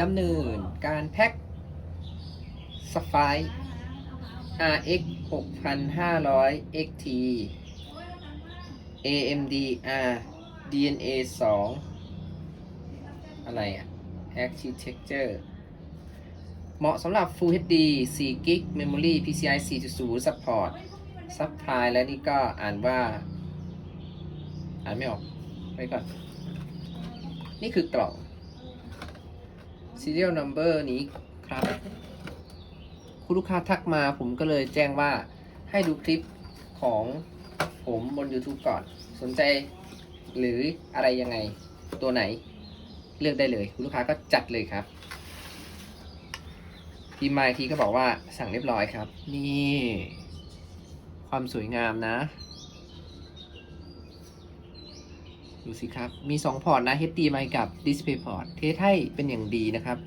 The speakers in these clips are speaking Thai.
ดำเนินการแพ็คสไฟ RX 6500 XT AMD R DNA 2 อะไรอะ Architecture เหมาะสำหรับ Full HD 4 GB Memory PCI 4.0 Support Supply และนี่ก็อ่านว่า อ่านไม่ออกไปก่อน นี่คือกล่อง serial number นี้ครับ คุณลูกค้าทักมาผมก็เลยแจ้งว่าให้ดูคลิปของผมบน YouTube ก่อน สนใจหรืออะไรยังไงตัวไหนเลือกได้เลย คุณลูกค้าก็จัดเลยครับพิมมาอีกทีก็บอกว่าสั่งเรียบร้อยครับ นี่ ความสวยงามนะ ดูสิครับ มี 2 พอร์ตนะ HDMI กับ Display Port เทสให้เป็นอย่างดีนะครับ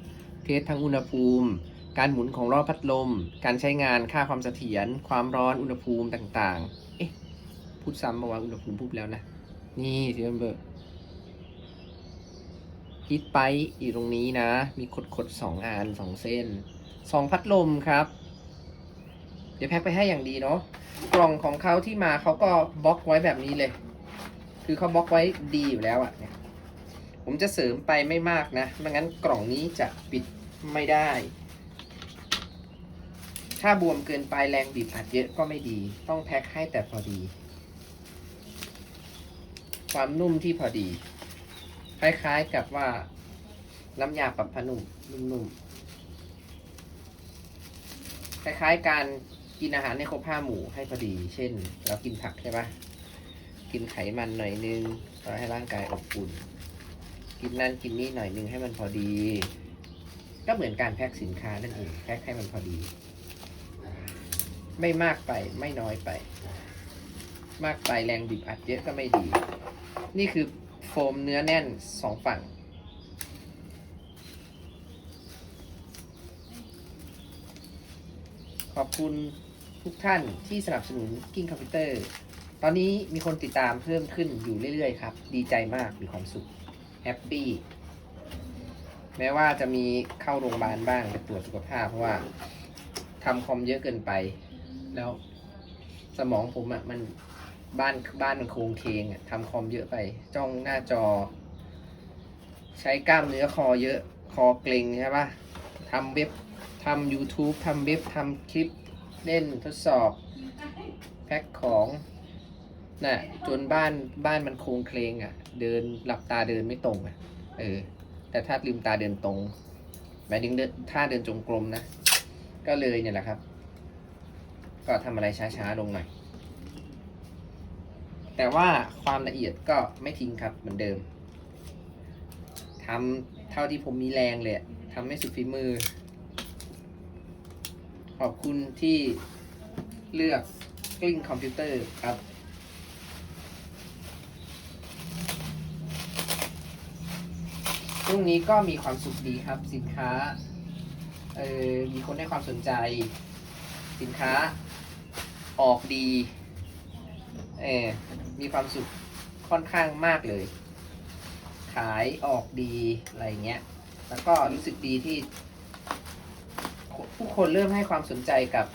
เทสทั้งอุณหภูมิ การหมุนของรอบพัดลม การใช้งานค่าความเสถียร ความร้อนอุณหภูมิต่างๆ เอ๊ะ พูดซ้ำมาว่าอุณหภูมิพูดแล้วนะ นี่ที่มันเบอร์ฮิตไปอยู่ตรงนี้นะ มีขดขดๆสองอันสองเส้นสองพัดลมครับ เดี๋ยวแพ็คไปให้อย่างดีเนาะกล่องของเขาที่มาเขาก็บล็อกไว้แบบนี้เลย คือเขาบล็อกไว้ดีอยู่แล้วอะ่ะเนี่ยผมจะเสริมไปไม่มากนะไม่งั้นกล่องนี้จะปิดไม่ได้ ถ้าบวมเกินไปแรงบีบอัดเยอะก็ไม่ดี ต้องแพ็คให้แต่พอดี ความนุ่มที่พอดี คล้ายๆกับว่าน้ำยาปรับผ้านุ่มนุ่มๆคล้ายๆการกินอาหารในครบห้าหมู่ให้พอดี เช่น เรากินผักใช่ปะ กินไขมันหน่อยนึงเราให้ร่างกายอบอุ่น กินนั่นกินนี่หน่อยนึงให้มันพอดี ก็เหมือนการแพ็คสินค้านั่นเองแพ็คให้มันพอดี ไม่มากไปไม่น้อยไป มากไปแรงบีบอัดเยอะก็ไม่ดี นี่คือโฟมเนื้อแน่นสองฝั่งขอบคุณทุกท่านที่สนับสนุนกิ้งคอมพิวเตอร์ ตอนนี้มีคนติดตามเพิ่มขึ้นอยู่เรื่อยๆครับ ดีใจมากมีความสุขแฮปปี้แม้ว่าจะมีเข้าโรงพยาบาลบ้างไปตรวจสุขภาพเพราะว่าทำคอมเยอะเกินไป แล้วสมองผมอะ่ะมันบ้านบ้านมันโครงเคงอะ่ะทำคอมเยอะไป จ้องหน้าจอ ใช้กล้ามเนื้อคอเยอะคอเกร็งใช่ปะทำเว็บทำ YouTube ทำเว็บทำคลิปเล่นทดสอบ แพ็คของ น่ะจนบ้านบ้านมันโครงเคลงอะ่ะ เดินหลับตาเดินไม่ตรงอะ่ะ เออ แต่ถ้าลืมตาเดินตรงหมายถึงเดินถ้าเดินจงกรมนะ ก็เลยเนี่ยแหละครับ ก็ทำอะไรช้าๆลงหน่อยแต่ว่าความละเอียดก็ไม่ทิ้งครับเหมือนเดิมทำเท่าที่ผมมีแรงเลยอะทำให้สุดฝีมือ ขอบคุณที่เลือกกลิ้งคอมพิวเตอร์ครับ ช่วงนี้ก็มีความสุขดีครับ สินค้าเออมีคนให้ความสนใจ สินค้าออกดีเออมีความสุขค่อนข้างมากเลย ขายออกดีอะไรเงี้ย แล้วก็รู้สึกดีที่ ผู้คนเริ่มให้ความสนใจกับ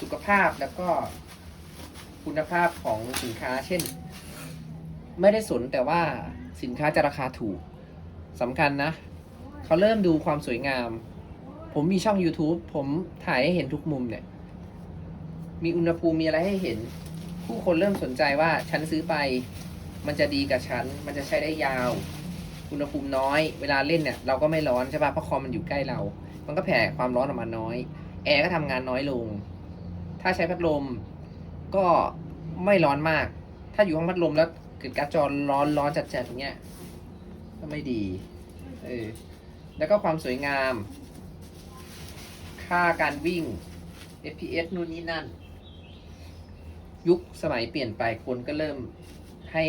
สุขภาพแล้วก็คุณภาพของสินค้า เช่น ไม่ได้สนแต่ว่าสินค้าจะราคาถูก สำคัญนะ เขาเริ่มดูความสวยงาม ผมมีช่อง YouTube ผมถ่ายให้เห็นทุกมุมเนี่ย มีอุณหภูมิมีอะไรให้เห็น ผู้คนเริ่มสนใจว่าฉันซื้อไป มันจะดีกับฉัน มันจะใช้ได้ยาว อุณหภูมิน้อย เวลาเล่นเนี่ยเราก็ไม่ร้อนใช่ป่ะ เพราะคอมมันอยู่ใกล้เรา มันก็แผ่ความร้อนออกมาน้อย แอร์ก็ทำงานน้อยลง ถ้าใช้พัดลมก็ไม่ร้อนมาก ถ้าอยู่ห้องพัดลมแล้วเกิดการจอร้อนร้อนจัดๆอย่างเงี้ย ก็ไม่ดีเออแล้วก็ความสวยงาม ค่าการวิ่ง FPS นู่นนี่นั่น ยุคสมัยเปลี่ยนไปคนก็เริ่มให้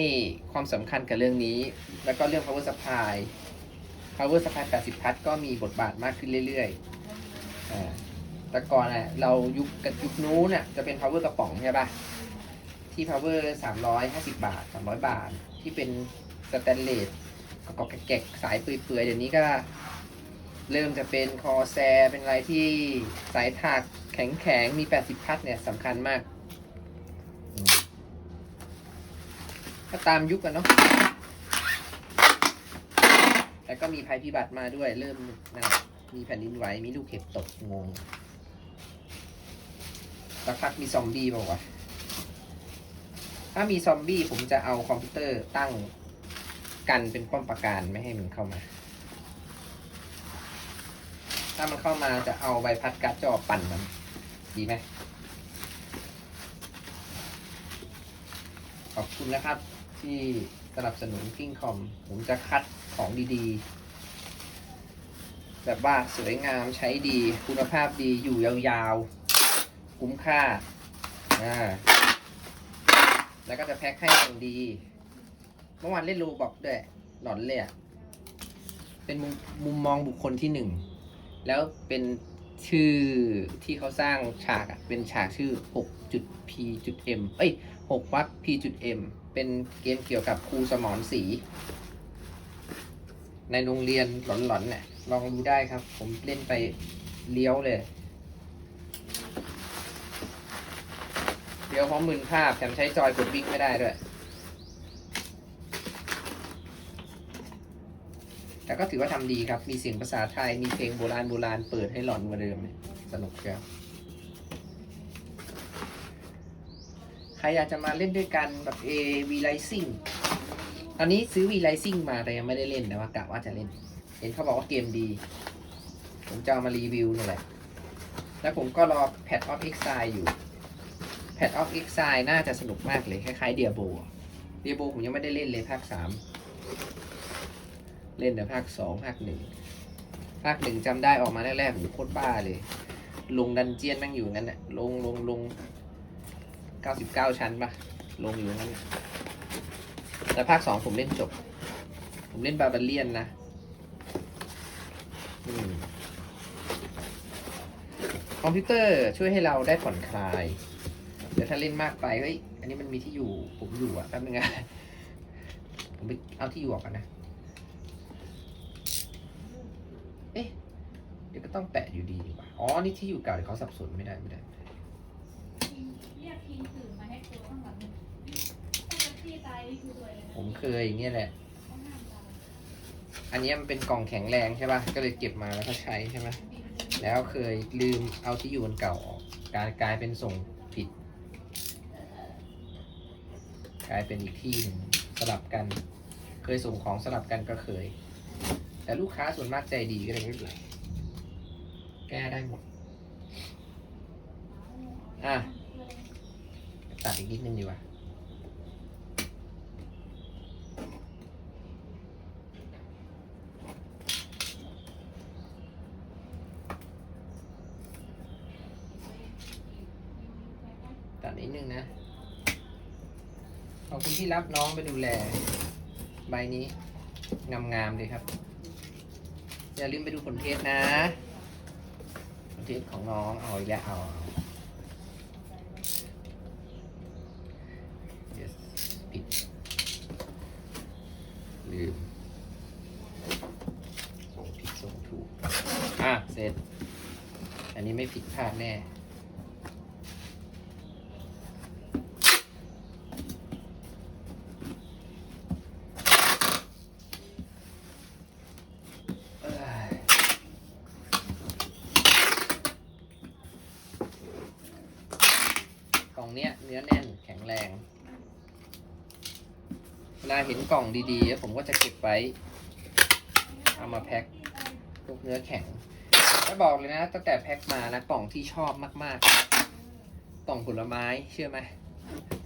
ความสำคัญกับเรื่องนี้ แล้วก็เรื่อง power supply power supply 80 พัทก็มีบทบาทมากขึ้นเรื่อยๆอแต่ก่อนอะเรายุคกับยุคนู้นน่ะจะเป็น power กระป๋องใช่ปะที่ power 350 บาท 300 บาท ที่เป็นสแตนเลส กระกอกแกะๆสายเปื่อยๆเดี๋ยวนี้ก็ เริ่มจะเป็นคอแซเป็นอะไรที่สายถักแข็งๆมี 80 พัดเนี่ยสำคัญมาก ก็ตามยุคกันเนาะแล้วก็มีภัยพิบัติมาด้วย เริ่มนะมีแผ่นดินไหวมีลูกเห็บตกงงสักพักมีซอมบี้บอกว่าวะถ้ามีซอมบี้ผมจะเอาคอมพิวเตอร์ตั้ง กันเป็นป้อมปราการไม่ให้มันเข้ามา ถ้ามันเข้ามาจะเอาใบพัดการ์ดจอปั่นมัน ดีไหมขอบคุณนะครับ ที่สนับสนุนกิ้งคอม ผมจะคัดของดีๆ แบบว่าสวยงามใช้ดี คุณภาพดีอยู่ยาวๆ คุ้มค่าอ่าแล้วก็จะแพ็คให้อย่างดี มื่อวานเล่นรูบอกด้วยหลอนเลยอะเป็นมุมมุมมองบุคคลที่หนึ่ง แล้วเป็นชื่อที่เขาสร้างฉากอะเป็นฉากชื่อ 6.p.m เอ้ย 6 วัก p.m เป็นเกมเกี่ยวกับครูสมอนสี ในโรงเรียนหลอนๆเนี่ยลองดูได้ครับ ผมเล่นไปเลี้ยวเลย เลี้ยวเพราะมึนภาพแถมใช้จอยกดวิ่งไม่ได้ด้วย แต่ก็ถือว่าทำดีครับ มีเสียงภาษาไทย มีเพลงโบราณโบราณเปิดให้หลอนกว่าเดิม สนุกครับ ใครอยากจะมาเล่นด้วยกันแบบ A V Rising ตอนนี้ซื้อ V Rising มาแต่ยังไม่ได้เล่นแต่ว่ากะว่าจะเล่น เห็นเขาบอกว่าเกมดี ผมจะเอามารีวิวนี่แหละ แล้วผมก็รอ Pad of Exile อยู่ Pad of Exile น่าจะสนุกมากเลย คล้ายๆ Diablo เดียโบผมยังไม่ได้เล่นเลยภาคสาม เล่นแต่ภาคสองภาคหนึ่งภาคหนึ่งจำได้ออกมาแรกๆผมโคตรบ้าเลย ลงดันเจียนแม่งอยู่งั้นแหละลงลงลงเก้าสิบเก้าชั้นปะลงอยู่งั้นน่ะแต่ภาคสองผมเล่นจบ ผมเล่นบาบาเลียนนะอคอมพิวเตอร์ช่วยให้เราได้ผ่อนคลายแต่ถ้าเล่นมากไปเฮ้ยอันนี้มันมีที่อยู่ผมอยู่อะแป๊บนึงอะผมไปเอาที่อยู่ออกก่อนนะ เอ๊ะ เดี๋ยวก็ต้องแปะอยู่ดีดีกว่า อ๋อ นี่ที่อยู่เก่าเดี๋ยวเขาสับสนไม่ได้ไม่ได้ เรียกทีมสื่อมาให้ตัวข้างหลังถ้าจะพี่ตายนี่คือรวยเลยนะผมเคยอย่างเงี้ยแหละต้องห้ามตายอันนี้มันเป็นกล่องแข็งแรงใช่ป่ะ ก็เลยเก็บมาแล้วก็ใช้ใช่ไหม แล้วเคยลืมเอาที่อยู่อันเก่าออกกลายกลายเป็นส่งผิด กลายเป็นอีกที่หนึ่งสลับกัน เคยส่งของสลับกันก็เคย แต่ลูกค้าส่วนมากใจดีก็เลยไม่เป็นไร แก้ได้หมด อะ ตัดอีกนิดนึงดีกว่าตัดนิดนึงนะ ขอบคุณที่รับน้องไปดูแล ใบนี้ งามๆเลยครับ อย่าลืมไปดูผลเทสนะ ทสของน้องเอาอีกแล้วเอาเอา yes ผิดลืมส่งผิดส่งถูก อะ เสร็จ อันนี้ไม่ผิดพลาดแน่ เอ้ยกล่องเนี้ยเนื้อแน่นแข็งแรง เวลาเห็นกล่องดีๆ ผมก็จะเก็บไว้ เอามาแพ็คพวกเนื้อแข็งแล้บอกเลยนะ ตั้งแต่แพ็คมานะกล่องที่ชอบมากๆ กล่องผลไม้เชื่อไหม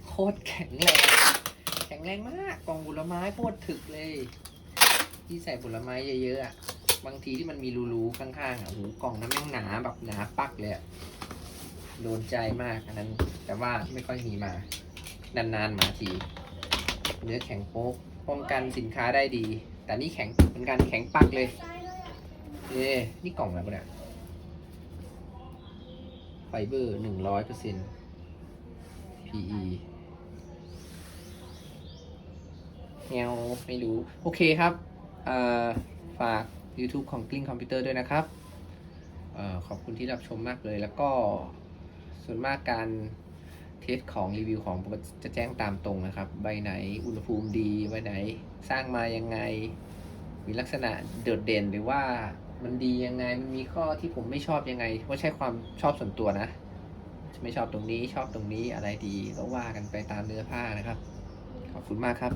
โคตรแข็งแรง แข็งแรงมากกล่องผลไม้โคตรถึกเลย ที่ใส่ผลไม้เยอะๆอะบางทีที่มันมีรูๆข้างๆอะหูกล่องนั้นแม่งหนาแบบหนาปักเลยอะโดนใจมากอันนั้น แต่ว่าไม่ค่อยมีมานานๆมาที เนื้อแข็งโป๊กป้องกันสินค้าได้ดี แต่นี่แข็งเหมือนกันแข็งปักเลย เอ๊นี่กล่องอะไรปะเนี่ยไฟเบอร์หนึ่งร้อยเปอร์เซ็นต์ PE แงวไม่รู้ โอเคครับฝาก YouTube ของกลิ้งคอมพิวเตอร์ด้วยนะครับอขอบคุณที่รับชมมากเลยแล้วก็ส่วนมากการ เทสของรีวิวของผมจะแจ้งตามตรงนะครับ ใบไหนอุณหภูมิดี ใบไหนสร้างมายังไง มีลักษณะโดดเด่นหรือว่ามันดียังไง มันมีข้อที่ผมไม่ชอบยังไงว่าใช่ความชอบส่วนตัวนะ ไม่ชอบตรงนี้ชอบตรงนี้อะไรดีก็ว่ากันไปตามเนื้อผ้านะครับ ขอบคุณมากครับ